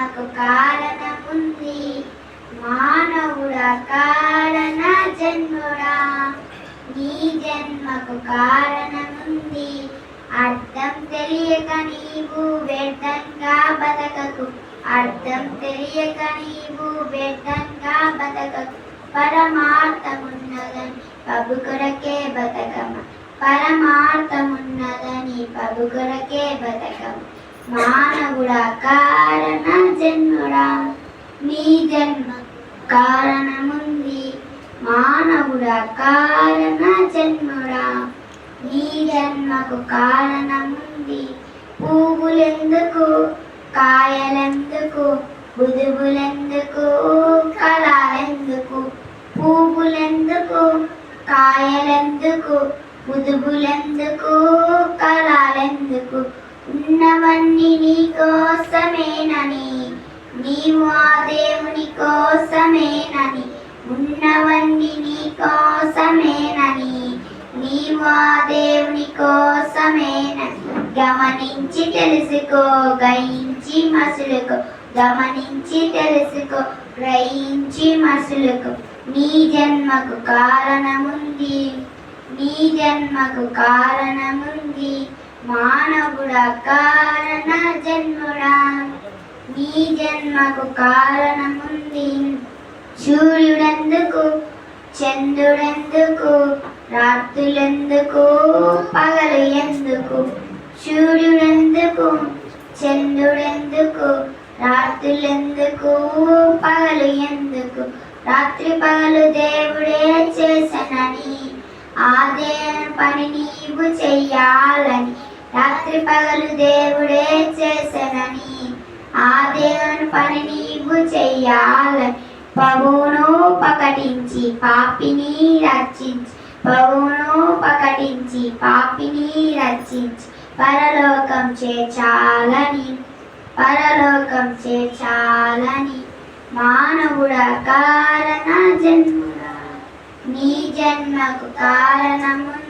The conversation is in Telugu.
జన్మకు కారణముంది మానవుడా కారణ జన్ముడా. నీ జన్మకు కారణముంది అర్థం తెలియక నీవు వ్యర్థంగా బతకకు. అర్థం తెలియక నీవు వ్యర్థంగా బతకకు. పరమార్థమున్నదని పబు కొరకే బతక మానవుడా కారణ జన్ముడా నీ జన్మ కారణముంది. మానవుడా కారణ జన్ముడా నీ జన్మకు కారణముంది. పువ్వులెందుకు? కాయలెందుకు? బుదుబులెందుకు కళలెందుకు? పువ్వులెందుకు? కాయలెందుకు? బుదుబులెందుకు కళలెందుకు? ఉన్నవన్నీ నీ కోసమేనని నీవు ఆ దేవుని కోసమేనని ఉన్నవన్నీ నీ కోసమేనని నీవు ఆ దేవుని కోసమేనని. గమనించి తెలుసుకో గయించి మసులుకో గమనించి తెలుసుకో గ్రహించి మసులుకో. నీ జన్మకు కారణముంది నీ జన్మకు కారణముంది. మానవుడ కారణ జన్ముడా నీ జన్మకు కారణముంది. సూర్యుడెందుకు చంద్రుడెందుకు రాత్రులెందుకు పగలు ఎందుకు? సూర్యుడెందుకు చంద్రుడెందుకు రాత్రులెందుకు పగలు ఎందుకు? రాత్రి పగలు దేవుడే చేసనని ఆదే పని నీవు చెయ్యాలని రాత్రి పగలు దేవుడే చేసనని. ఆ దేవుని పని నీవు చెయ్యాలని ప్రభువును ప్రకటించి పాపిని రక్షించి. ప్రభువును ప్రకటించి పాపిని రక్షించి. పరలోకం చేర్చాలని పరలోకం చేర్చాలని. మానవుడ కారణ జన్మ నీ జన్మకు కారణము